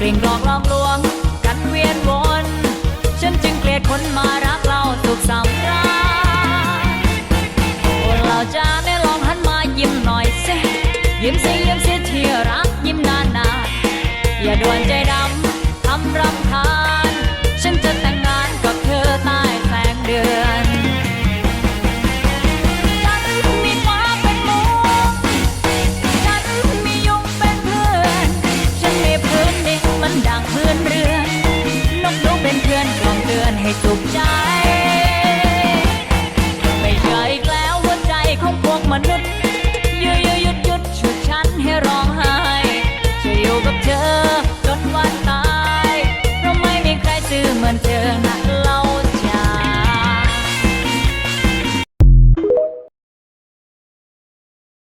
กลิ่งกลอกลอกลวง กันเวียนวน ฉันจึงเกลียดคนมารักเราสุขสำราญคนเราจะไม่ลองหันมายิ้มหน่อยสิยิ้มสิยิ้มสิที่รักยิ้มนานๆอย่าด่วนใจดำทำรำ พื้นเรือนนกนกเป็นเพื่อนกล่อมเตือนให้สุขใจ ไม่เคยกแล้วหัวใจของพวกมนุษย์ยืดยุดยุดฉุดฉันให้ร้องไห้จะอยู่กับเธอจนวันตาย เพราะไม่มีใครซื้อเหมือนเธอนะ